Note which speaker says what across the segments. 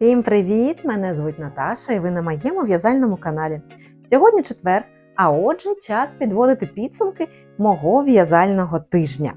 Speaker 1: Всім привіт! Мене звуть Наташа і ви на моєму в'язальному каналі. Сьогодні четвер, а отже, час підводити підсумки мого в'язального тижня.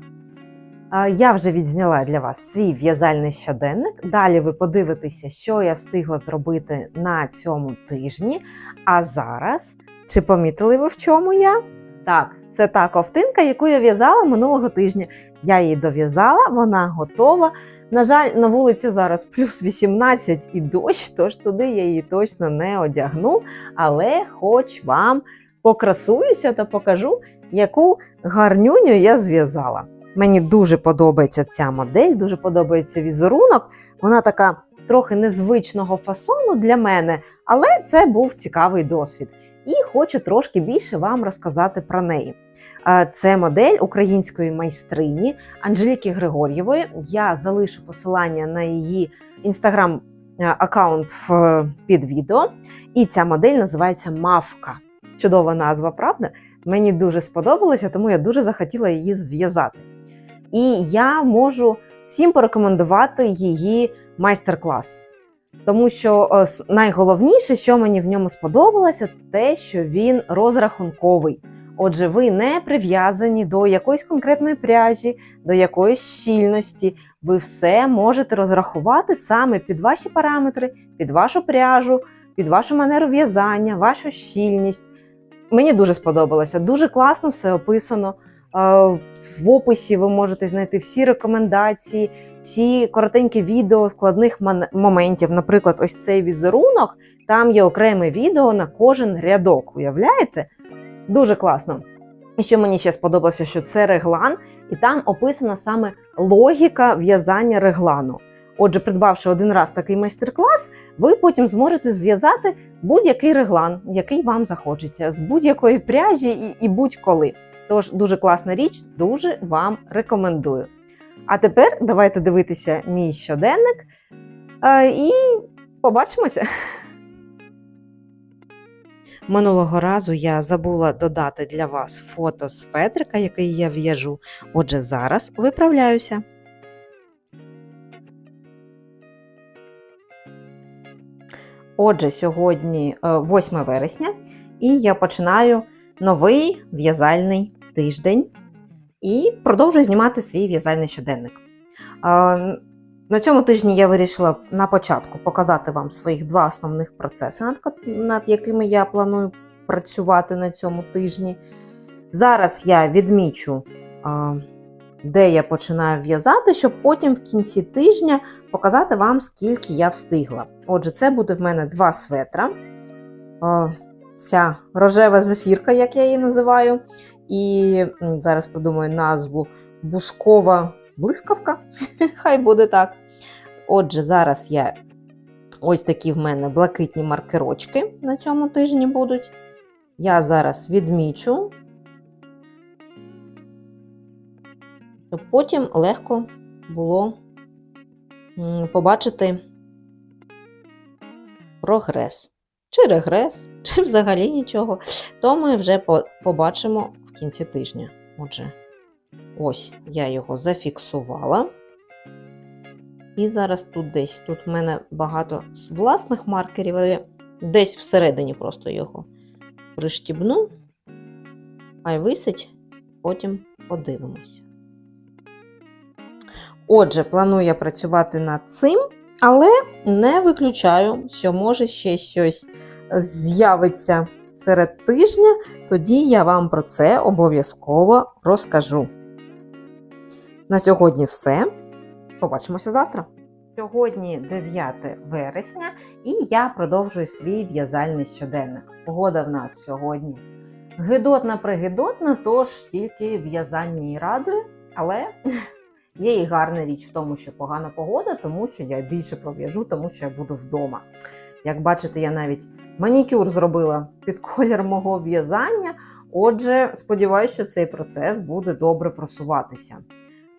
Speaker 1: Я вже відзняла для вас свій в'язальний щоденник. Далі ви подивитеся, що я встигла зробити на цьому тижні. А зараз, чи помітили ви в чому я? Так, це та ковтинка, яку я в'язала минулого тижня. Я її дов'язала, вона готова. На жаль, на вулиці зараз плюс 18 і дощ, тож туди я її точно не одягну. Але хоч вам покрасуюся та покажу, яку гарнюню я зв'язала. Мені дуже подобається ця модель, дуже подобається візерунок. Вона така трохи незвичного фасону для мене, але це був цікавий досвід. І хочу трошки більше вам розказати про неї. Е, Це модель української майстрині Анжеліки Григор'євої. Я залишу посилання на її інстаграм аккаунт під відео. І ця модель називається Мавка. Чудова назва, правда? Мені дуже сподобалося, тому я дуже захотіла її зв'язати. І я можу всім порекомендувати її майстер-клас. Тому що е, найголовніше, що мені в ньому сподобалося, те, що він розрахунковий. Отже, ви не прив'язані до якоїсь конкретної пряжі, до якоїсь щільності. Ви все можете розрахувати саме під ваші параметри, під вашу пряжу, під вашу манеру в'язання, вашу щільність. Мені дуже сподобалося. Дуже класно все описано. Е, В описі ви можете знайти всі рекомендації, всі коротенькі відео складних моментів. Наприклад, ось цей візерунок. Там є окреме відео на кожен рядок. Уявляєте? Дуже класно. І що мені ще сподобалося, що це реглан, і там описана саме логіка в'язання реглану. Отже, придбавши один раз такий майстер-клас, ви потім зможете зв'язати будь-який реглан, який вам захочеться, з будь-якої пряжі і, і будь-коли. Тож дуже класна річ, дуже вам рекомендую. А тепер давайте дивитися мій щоденник е, і побачимося. Минулого разу я забула додати для вас фото з фетрика, який я в'яжу. Отже, зараз виправляюся. Отже, сьогодні е, 8 вересня, і я починаю новий в'язальний тиждень і продовжую знімати свій в'язальний щоденник. На цьому тижні я вирішила на початку показати вам своїх два основних процеси, над, якими я планую працювати на цьому тижні. Зараз я відмічу, де я починаю в'язати, щоб потім в кінці тижня показати вам, скільки я встигла. Отже, це буде в мене два светра. Ця рожева зефірка, як я її називаю. І зараз придумаю назву бускова блискавка. Хай буде так. Отже, зараз я ось такі в мене блакитні маркерочки на цьому тижні будуть. Я зараз відмічу, щоб потім легко було побачити прогрес. Чи регрес, чи взагалі нічого, то ми вже побачимо в кінці тижня. Отже, ось я його зафіксувала. І зараз тут десь. Тут в мене багато власних маркерів, але десь всередині просто його приштібну, хай висить, потім подивимося. Отже, планую я працювати над цим, але не виключаю, що може ще щось з'явиться серед тижня, тоді я вам про це обов'язково розкажу. На сьогодні все. Побачимося завтра. Сьогодні 9 вересня, і я продовжую свій в'язальний щоденник. Погода в нас сьогодні гидотна пригидотна, тож тільки в'язання і радує, але є і гарна річ в тому, що погана погода, тому що я більше пров'яжу, тому що я буду вдома. Як бачите, я навіть манікюр зробила під колір мого в'язання. Отже, сподіваюся, що цей процес буде добре просуватися.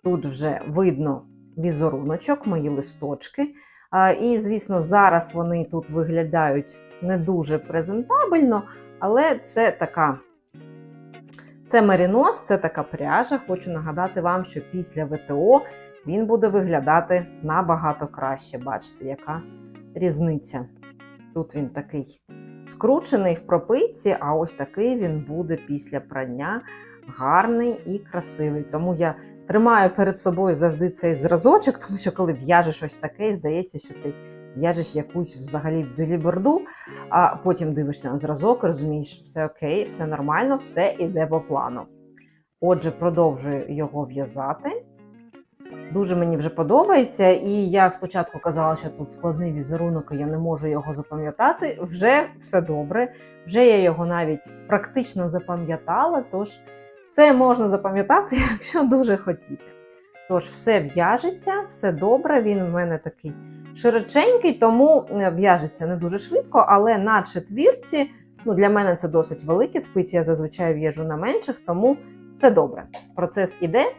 Speaker 1: Тут вже видно візеруночок, мої листочки. І, звісно, зараз вони тут виглядають не дуже презентабельно, але це така. Це мерінос, це така пряжа. Хочу нагадати вам, що після ВТО він буде виглядати набагато краще. Бачите, яка різниця. Тут він такий скручений в пропитці, а ось такий він буде після прання гарний і красивий. Тому я тримаю перед собою завжди цей зразочок, тому що коли в'яжеш ось таке, здається, що ти в'яжеш якусь взагалі біліберду, а потім дивишся на зразок, розумієш, все окей, все нормально, все іде по плану. Отже, продовжую його в'язати. Дуже мені вже подобається, і я спочатку казала, що тут складний візерунок, і я не можу його запам'ятати. Вже все добре, вже я його навіть практично запам'ятала, тож все можна запам'ятати, якщо дуже хотіти. Тож, все в'яжеться, все добре. Він в мене такий широченький, тому е, в'яжеться не дуже швидко, але на четвірці, ну для мене це досить великі спиці, я зазвичай в'яжу на менших, тому це добре. Процес іде.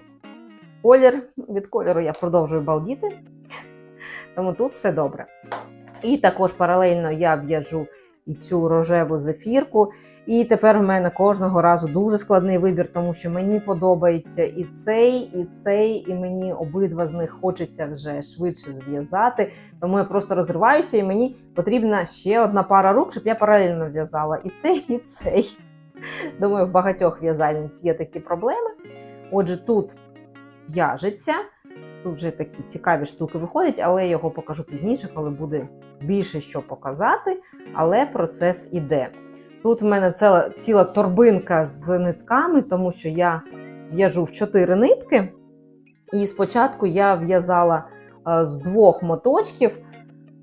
Speaker 1: Колір від кольору я продовжую балдіти, тому тут все добре. І також паралельно я в'яжу і цю рожеву зефірку. І тепер в мене кожного разу дуже складний вибір, тому що мені подобається і цей, і цей, і мені обидва з них хочеться вже швидше зв'язати. Тому я просто розриваюся, і мені потрібна ще одна пара рук, щоб я паралельно в'язала і цей, і цей. Думаю, в багатьох в'язальниць є такі проблеми. Отже, тут в'яжеться. Тут вже такі цікаві штуки виходять, але я його покажу пізніше, коли буде більше що показати. Але процес іде. Тут в мене ціла, ціла торбинка з нитками, тому що я в'яжу в 4 нитки. І спочатку я в'язала е, з двох моточків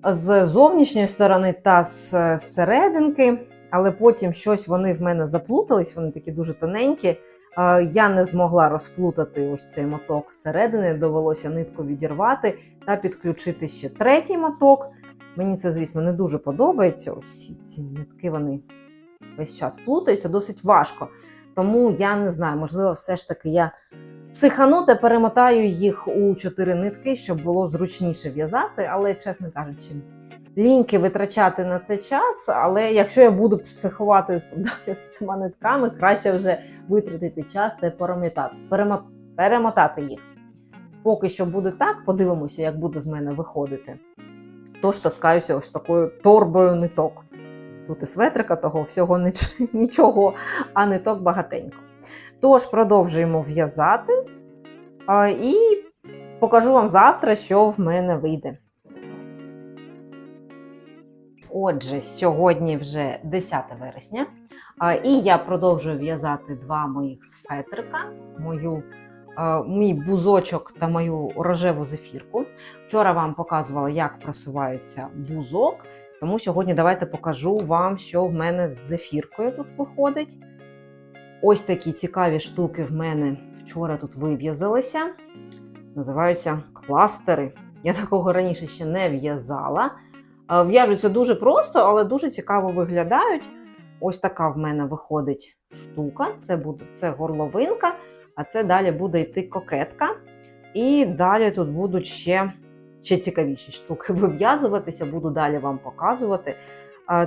Speaker 1: з зовнішньої сторони та з серединки, але потім щось вони в мене заплутались, вони такі дуже тоненькі. Е, Я не змогла розплутати ось цей моток зсередини, довелося нитку відірвати та підключити ще третій моток. Мені це, звісно, не дуже подобається. Ось ці нитки вони весь час плутаються, досить важко. Тому я не знаю, можливо, все ж таки я психану та перемотаю їх у чотири нитки, щоб було зручніше в'язати, але, чесно кажучи, ліньки витрачати на це час. Але якщо я буду психувати з цими нитками, краще вже витратити час та перемотати, перемотати їх. Поки що буде так, подивимося, як буде в мене виходити. Тож таскаюся ось такою торбою ниток. Тут і светрика, того всього нічого, а ниток багатенько. Тож продовжуємо в'язати і покажу вам завтра, що в мене вийде. Отже, сьогодні вже 10 вересня, і я продовжую в'язати два моїх светрика, мою, мій бузочок та мою рожеву зефірку. Вчора вам показувала, як просувається бузок. Тому сьогодні давайте покажу вам, що в мене з зефіркою тут виходить. Ось такі цікаві штуки в мене вчора тут вив'язалися. Називаються кластери. Я такого раніше ще не в'язала. В'яжуться дуже просто, але дуже цікаво виглядають. Ось така в мене виходить штука. Це буде це горловинка, а це далі буде йти кокетка. І далі тут будуть ще ще цікавіші штуки вив'язуватися, буду далі вам показувати.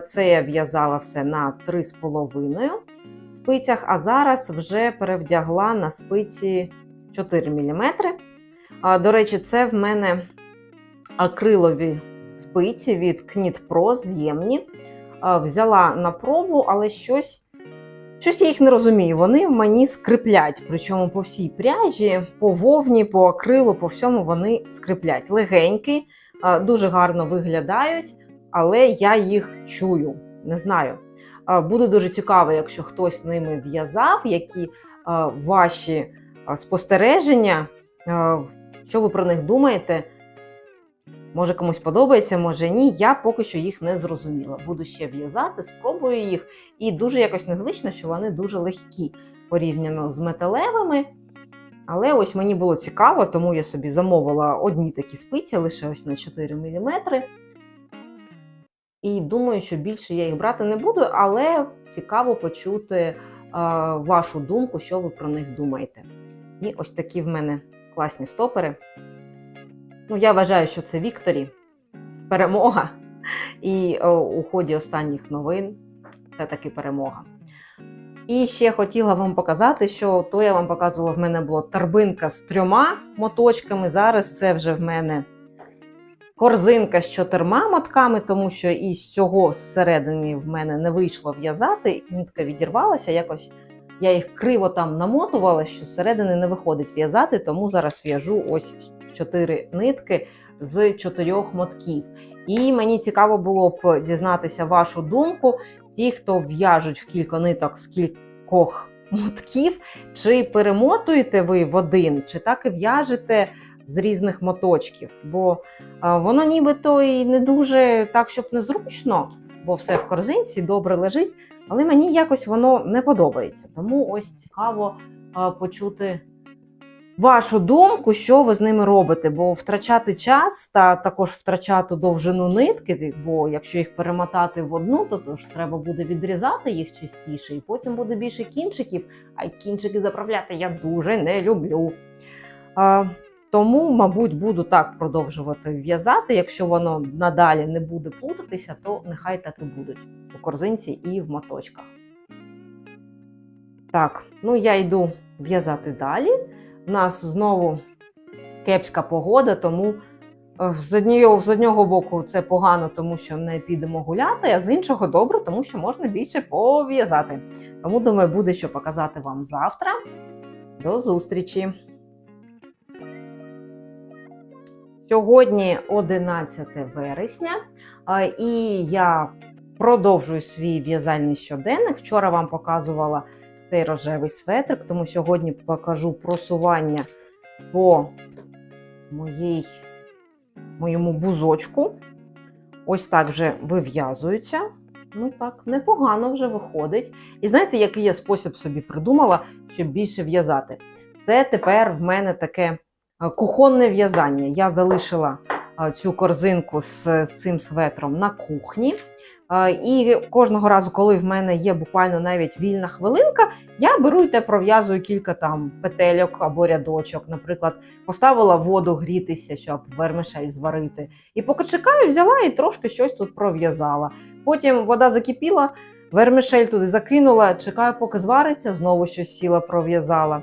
Speaker 1: Це я в'язала все на 3,5 спицях, а зараз вже перевдягла на спиці 4 мм. До речі, це в мене акрилові спиці від Knit Pro з'ємні. А, Взяла на пробу, але щось. Щось я їх не розумію. Вони мені скриплять, причому по всій пряжі, по вовні, по акрилу, по всьому вони скриплять. Легенькі, дуже гарно виглядають, але я їх чую. Не знаю. А, Буде дуже цікаво, якщо хтось ними в'язав, які ваші спостереження, що ви про них думаєте. Може комусь подобається, може ні. Я поки що їх не зрозуміла. Буду ще в'язати, спробую їх. І дуже якось незвично, що вони дуже легкі порівняно з металевими. Але ось мені було цікаво, тому я собі замовила одні такі спиці, лише ось на 4 мм. І думаю, що більше я їх брати не буду, але цікаво почути е, вашу думку, що ви про них думаєте. І ось такі в мене класні стопери. Ну, я вважаю, що це Вікторі перемога. І о, у ході останніх новин це таки перемога. І ще хотіла вам показати, що то я вам показувала, в мене була торбинка з трьома моточками. Зараз це вже в мене корзинка з чотирма мотками, тому що із цього зсередини в мене не вийшло в'язати, нітка відірвалася, якось я їх криво там намотувала, що зсередини не виходить в'язати, тому зараз в'яжу ось чотири нитки з чотирьох мотків. І мені цікаво було б дізнатися вашу думку, ті, хто в'яжуть в кілька ниток з кількох мотків, чи перемотуєте ви в один, чи так і в'яжете з різних моточків. Бо воно нібито і не дуже так, щоб незручно, бо все в корзинці добре лежить, але мені якось воно не подобається. Тому ось цікаво почути вашу думку, що ви з ними робите, бо втрачати час та також втрачати довжину нитки, бо якщо їх перемотати в одну, то, то ж треба буде відрізати їх частіше, і потім буде більше кінчиків, а кінчики заправляти я дуже не люблю. А, тому, мабуть, буду так продовжувати в'язати. Якщо воно надалі не буде плутатися, то нехай так і будуть у корзинці і в моточках. Так, ну я йду в'язати далі. У нас знову кепська погода, тому е, з однієї, з одного боку це погано, тому що не підемо гуляти, а з іншого добре, тому що можна більше пов'язати. Тому, думаю, буде що показати вам завтра. До зустрічі! Сьогодні 11 вересня, е, і я продовжую свій в'язальний щоденник. Вчора вам показувала цей рожевий светрик, тому сьогодні покажу просування по моїй, моєму бузочку. Ось так вже вив'язується. Ну так, непогано вже виходить. І знаєте, який я спосіб собі придумала, щоб більше в'язати? Це тепер в мене таке е, кухонне в'язання. Я залишила е, цю корзинку з цим светром на кухні. І кожного разу, коли в мене є буквально навіть вільна хвилинка, я беру і те пров'язую кілька там петельок або рядочок. Наприклад, поставила воду грітися, щоб вермишель зварити. І поки чекаю, взяла і трошки щось тут пров'язала. Потім вода закипіла, вермишель туди закинула, чекаю, поки звариться, знову щось сіла, пров'язала.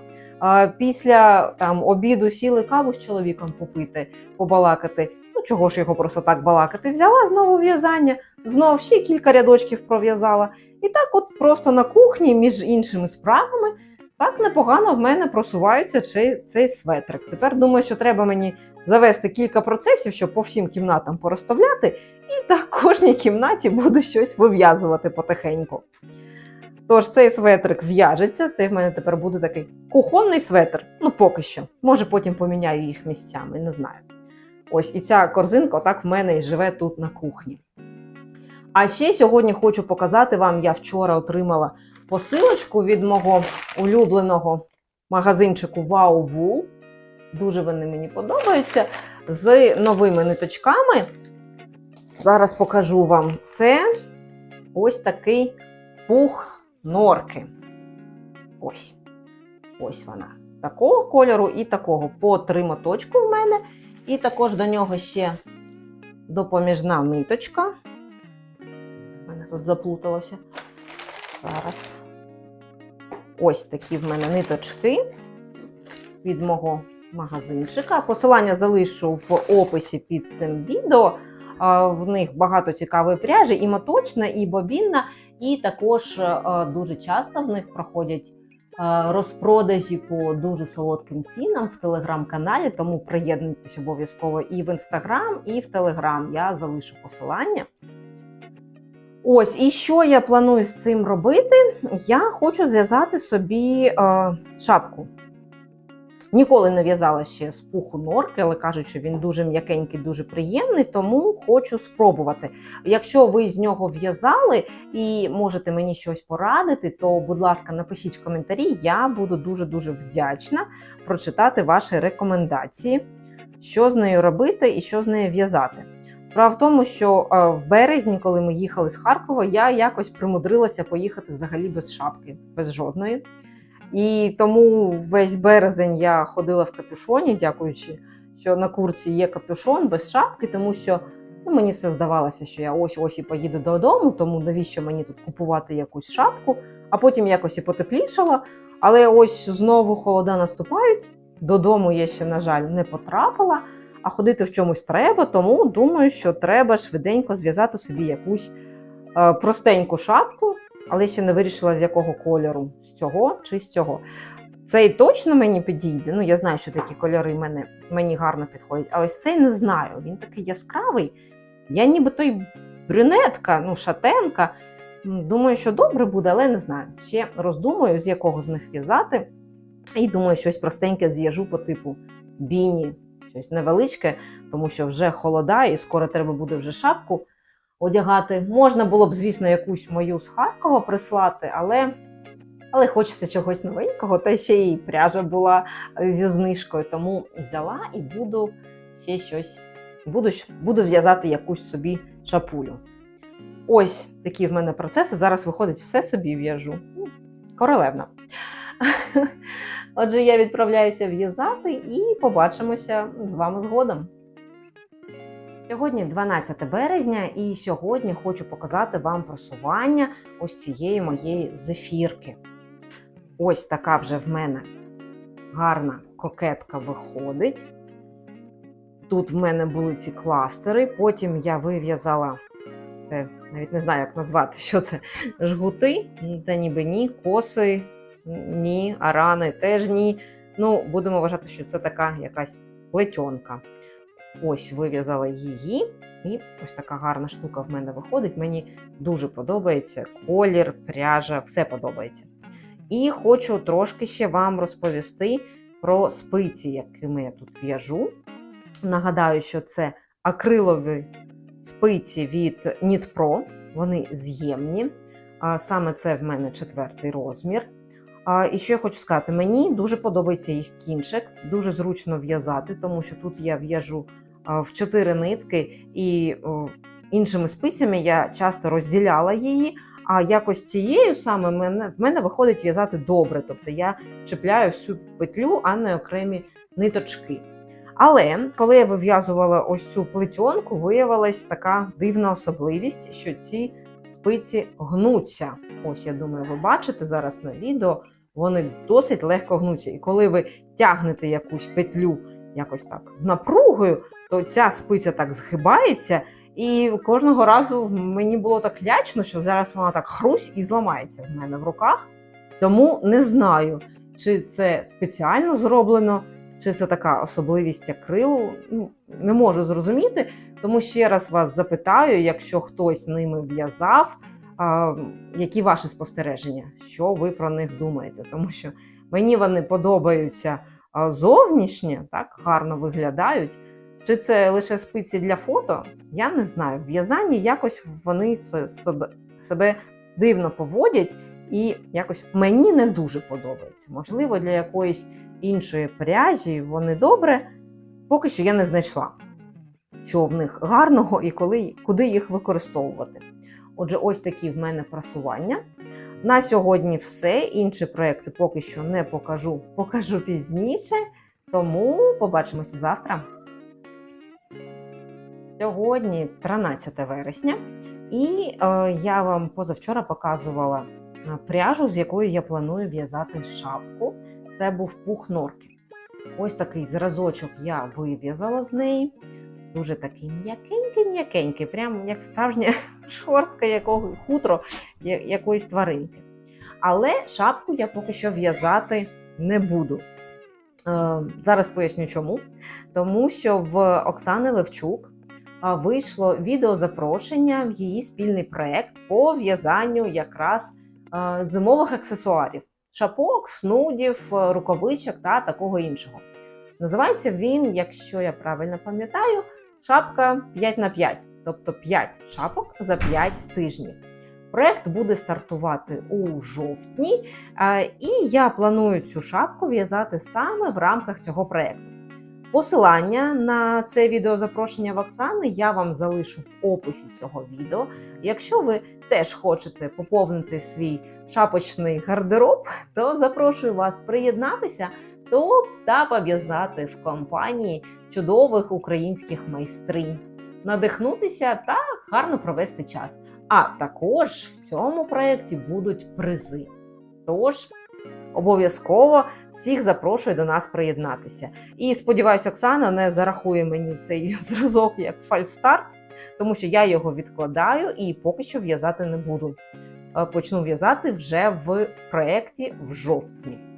Speaker 1: Після там обіду сіли каву з чоловіком попити, побалакати. Ну чого ж його просто так балакати? Взяла знову в'язання, знов ще кілька рядочків пров'язала. І так, от просто на кухні, між іншими справами, так непогано в мене просувається цей, светрик. Тепер думаю, що треба мені завести кілька процесів, щоб по всім кімнатам порозставляти, і так кожній кімнаті буду щось вив'язувати потихеньку. Тож цей светрик в'яжеться, цей в мене тепер буде такий кухонний светр. Ну, поки що. Може, потім поміняю їх місцями, не знаю. Ось і ця корзинка отак в мене і живе тут на кухні. А ще сьогодні хочу показати вам, я вчора отримала посилочку від мого улюбленого магазинчику Wool. Дуже вони мені подобаються. З новими ниточками. Зараз покажу вам це ось такий пух норки. Ось. Ось вона. Такого кольору і такого. По три моточку в мене. І також до нього ще допоміжна ниточка. Тут заплуталося. Зараз. Ось такі в мене ниточки від мого магазинчика. Посилання залишу в описі під цим відео. В них багато цікавої пряжі, і моточна, і бобінна, і також е, дуже часто в них проходять е, розпродажі по дуже солодким цінам в телеграм-каналі, тому приєднуйтесь обов'язково і в інстаграм, і в телеграм. Я залишу посилання. Ось, і що я планую з цим робити? Я хочу зв'язати собі е, шапку. Ніколи не в'язала ще з пуху норки, але кажуть, що він дуже м'якенький, дуже приємний, тому хочу спробувати. Якщо ви з нього в'язали і можете мені щось порадити, то, будь ласка, напишіть в коментарі, я буду дуже-дуже вдячна прочитати ваші рекомендації, що з нею робити і що з нею в'язати. Справа в тому, що е, в березні, коли ми їхали з Харкова, я якось примудрилася поїхати взагалі без шапки, без жодної. І тому весь березень я ходила в капюшоні, дякуючи, що на курці є капюшон без шапки, тому що ну, мені все здавалося, що я ось ось і поїду додому, тому навіщо мені тут купувати якусь шапку, а потім якось і потеплішало. Але ось знову холода наступають. Додому я ще, на жаль, не потрапила. А ходити в чомусь треба, тому думаю, що треба швиденько зв'язати собі якусь е, простеньку шапку, але ще не вирішила, з якого кольору, з цього чи з цього. Цей точно мені підійде. Ну, я знаю, що такі кольори мене, мені гарно підходять. А ось цей не знаю. Він такий яскравий. Я ніби той брюнетка, ну, шатенка. Думаю, що добре буде, але не знаю. Ще роздумую, з якого з них в'язати. І думаю, щось простеньке з'їжу по типу біні, щось невеличке, тому що вже холода, і скоро треба буде вже шапку одягати. Можна було б, звісно, якусь мою з Харкова прислати, але, але хочеться чогось новенького, та ще й пряжа була зі знижкою, тому взяла і буду ще щось, буду, буду в'язати якусь собі шапулю. Ось такі в мене процеси. Зараз виходить все собі в'яжу. Королевна. Отже, я відправляюся в'язати і побачимося з вами згодом. Сьогодні 12 березня, і сьогодні хочу показати вам просування ось цієї моєї зефірки. Ось така вже в мене гарна кокетка виходить. Тут в мене були ці кластери, потім я вив'язала це, навіть не знаю, як назвати, що це жгути, та ніби ні, коси, ні, арани теж ні. Ну, будемо вважати, що це така якась плетьонка. Ось вив'язала її, і ось така гарна штука в мене виходить. Мені дуже подобається колір, пряжа, все подобається. І хочу трошки ще вам розповісти про спиці, якими я тут в'яжу. Нагадаю, що це акрилові спиці від Knit вони з'ємні. Саме це в мене четвертий розмір. А, І що я хочу сказати, мені дуже подобається їх кінчик, дуже зручно в'язати, тому що тут я в'яжу в чотири нитки, і о, іншими спицями я часто розділяла її. А якось цією саме мене, в мене виходить в'язати добре. Тобто я чіпляю всю петлю, а не окремі ниточки. Але коли я вив'язувала ось цю плетьонку, виявилась така дивна особливість, що ці спиці гнуться. Ось, я думаю, ви бачите зараз на відео, вони досить легко гнуться. І коли ви тягнете якусь петлю якось так з напругою, то ця спиця так згибається. І кожного разу мені було так лячно, що зараз вона так хрусь і зламається в мене в руках. Тому не знаю, чи це спеціально зроблено, чи це така особливість акрилу. Ну, не можу зрозуміти. Тому ще раз вас запитаю, якщо хтось ними в'язав, які ваші спостереження, що ви про них думаєте? Тому що мені вони подобаються зовнішнє, так гарно виглядають. Чи це лише спиці для фото? Я не знаю. В в'язанні якось вони себе, себе дивно поводять, і якось мені не дуже подобається. Можливо, для якоїсь іншої пряжі вони добре. Поки що я не знайшла, що в них гарного і коли, куди їх використовувати. Отже, ось такі в мене просування. На сьогодні все. Інші проекти поки що не покажу, покажу пізніше. Тому побачимося завтра. Сьогодні 13 вересня, і е, я вам позавчора показувала е, пряжу, з якою я планую в'язати шапку. Це був пух норки. Ось такий зразочок я вив'язала з неї. Дуже такий м'якенький-м'якенький, прям як справжня шорстка якого хутро якоїсь тваринки. Але шапку я поки що в'язати не буду. Е, зараз поясню чому. Тому що в Оксани Левчук вийшло відеозапрошення в її спільний проект по в'язанню якраз е, зимових аксесуарів: шапок, снудів, е, рукавичок та такого іншого. Називається він, якщо я правильно пам'ятаю, шапка 5 на 5, тобто 5 шапок за 5 тижнів. Проект буде стартувати у жовтні, е, і я планую цю шапку в'язати саме в рамках цього проекту. Посилання на це відеозапрошення в Оксани я вам залишу в описі цього відео. Якщо ви теж хочете поповнити свій шапочний гардероб, то запрошую вас приєднатися до та пов'язати в компанії чудових українських майстринь, надихнутися та гарно провести час. А також в цьому проєкті будуть призи. Тож обов'язково всіх запрошую до нас приєднатися. І сподіваюся, Оксана не зарахує мені цей зразок як фальстарт, тому що я його відкладаю і поки що в'язати не буду. Е, Почну в'язати вже в проєкті в жовтні.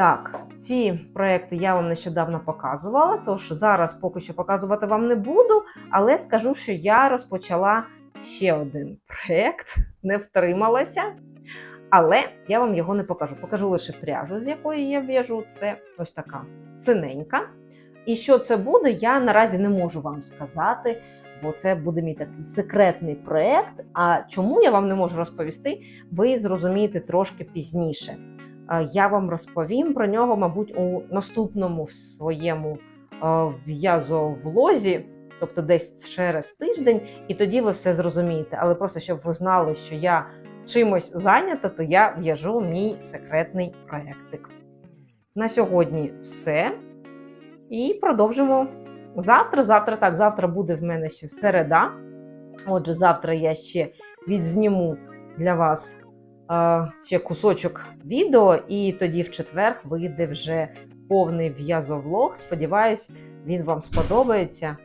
Speaker 1: Так, ці проекти я вам нещодавно показувала, тож зараз поки що показувати вам не буду, але скажу, що я розпочала ще один проєкт, не втрималася. Але я вам його не покажу. Покажу лише пряжу, з якої я в'яжу. Це ось така синенька. І що це буде, я наразі не можу вам сказати, бо це буде мій такий секретний проєкт. А чому я вам не можу розповісти, ви зрозумієте трошки пізніше. Е, Я вам розповім про нього, мабуть, у наступному своєму е, в'язовлозі, тобто десь через тиждень, і тоді ви все зрозумієте. Але просто щоб ви знали, що я чимось зайнята, то я в'яжу мій секретний проєктик. На сьогодні все. І продовжимо завтра. Завтра так, завтра буде в мене ще середа. Отже, завтра я ще відзніму для вас ще кусочок відео, і тоді в четвер вийде вже повний в'язовлог. Сподіваюсь, він вам сподобається.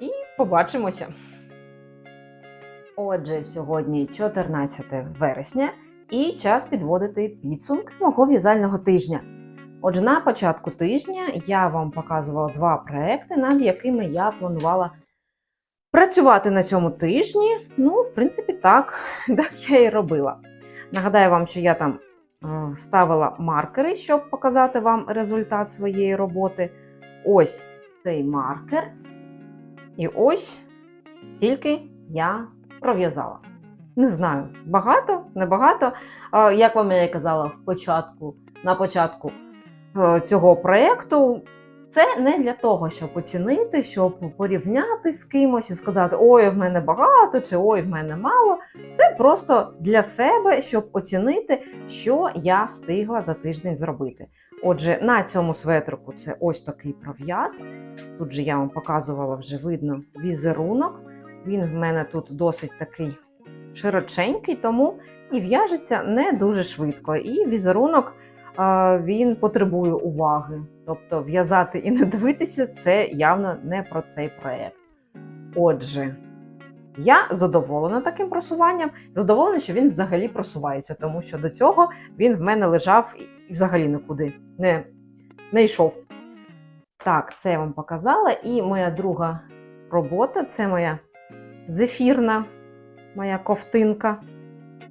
Speaker 1: І побачимося. Отже, сьогодні 14 вересня і час підводити підсумки мого в'язального тижня. Отже, на початку тижня я вам показувала два проекти, над якими я планувала працювати на цьому тижні. Ну, в принципі, так, так я і робила. Нагадаю вам, що я там е, ставила маркери, щоб показати вам результат своєї роботи. Ось цей маркер. І ось тільки я пров'язала. Не знаю, багато, небагато. Як вам я казала в початку, на початку е, цього проєкту, це не для того, щоб оцінити, щоб порівняти з кимось і сказати, ой, в мене багато чи ой, в мене мало. Це просто для себе, щоб оцінити, що я встигла за тиждень зробити. Отже, на цьому светрику це ось такий пров'яз. Тут же я вам показувала вже видно візерунок. Він в мене тут досить такий широченький, тому і в'яжеться не дуже швидко. І візерунок він потребує уваги. Тобто в'язати і не дивитися це явно не про цей проєкт. Отже, я задоволена таким просуванням. Задоволена, що він взагалі просувається, тому що до цього він в мене лежав і взагалі нікуди не, не йшов. Так, це я вам показала. І моя друга робота це моя зефірна, моя ковтинка.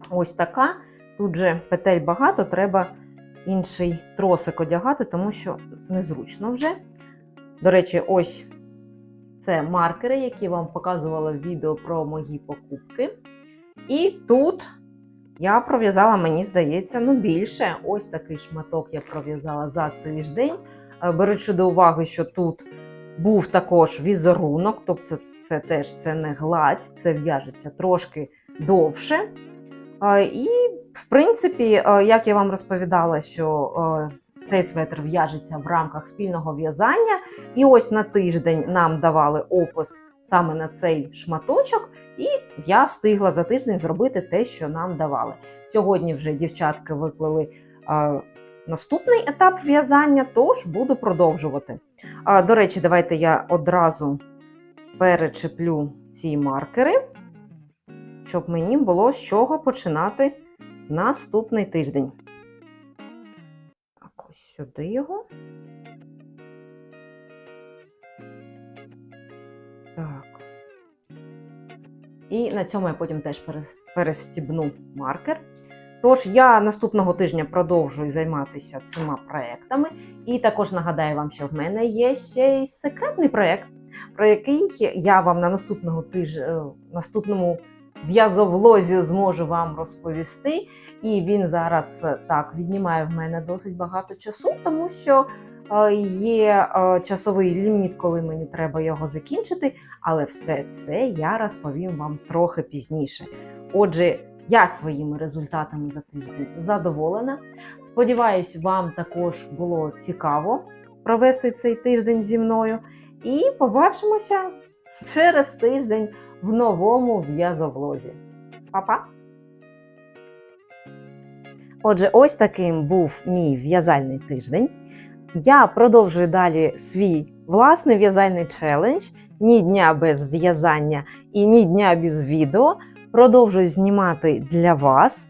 Speaker 1: Ось така. Тут же петель багато, треба інший тросик одягати, тому що незручно вже. До речі, ось це маркери, які вам показувала в відео про мої покупки. І тут я пров'язала, мені здається, ну більше. Ось такий шматок я пров'язала за тиждень. Е, Беручи до уваги, що тут був також візерунок, тобто це, це теж це не гладь, це в'яжеться трошки довше. Е, І, в принципі, е, як я вам розповідала, що е, цей светр в'яжеться в рамках спільного в'язання, і ось на тиждень нам давали опис саме на цей шматочок, і я встигла за тиждень зробити те, що нам давали. Сьогодні вже дівчатки виклали е, наступний етап в'язання, тож буду продовжувати. До речі, давайте я одразу перечеплю ці маркери, щоб мені було з чого починати наступний тиждень. Так, ось сюди його. Так. І на цьому я потім теж перестібну маркер. Тож я наступного тижня продовжую займатися цими проектами. І також нагадаю вам, що в мене є ще й секретний проект, про який я вам на наступного тиж... е, наступному в'язовлозі зможу вам розповісти. І він зараз е, так віднімає в мене досить багато часу, тому що е, є е, часовий ліміт, коли мені треба його закінчити. Але все це я розповім вам трохи пізніше. Отже, я своїми результатами за тиждень задоволена. Сподіваюсь, вам також було цікаво провести цей тиждень зі мною. І побачимося через тиждень в новому в'язовлозі. Па-па! Отже, ось таким був мій в'язальний тиждень. Я продовжую далі свій власний в'язальний челендж. Ні дня без в'язання і ні дня без відео. Продовжую знімати для вас.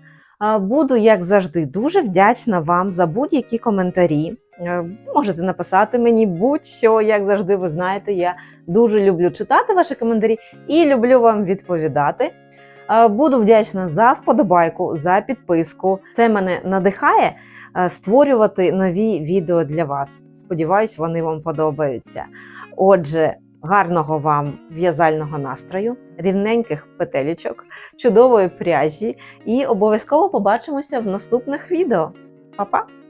Speaker 1: Буду, як завжди, дуже вдячна вам за будь-які коментарі. Е, Можете написати мені будь-що, як завжди, ви знаєте, я дуже люблю читати ваші коментарі і люблю вам відповідати. Е, Буду вдячна за вподобайку, за підписку. Це мене надихає е, створювати нові відео для вас. Сподіваюсь, вони вам подобаються. Отже, гарного вам в'язального настрою, рівненьких петелечок, чудової пряжі і обов'язково побачимося в наступних відео. Па-па!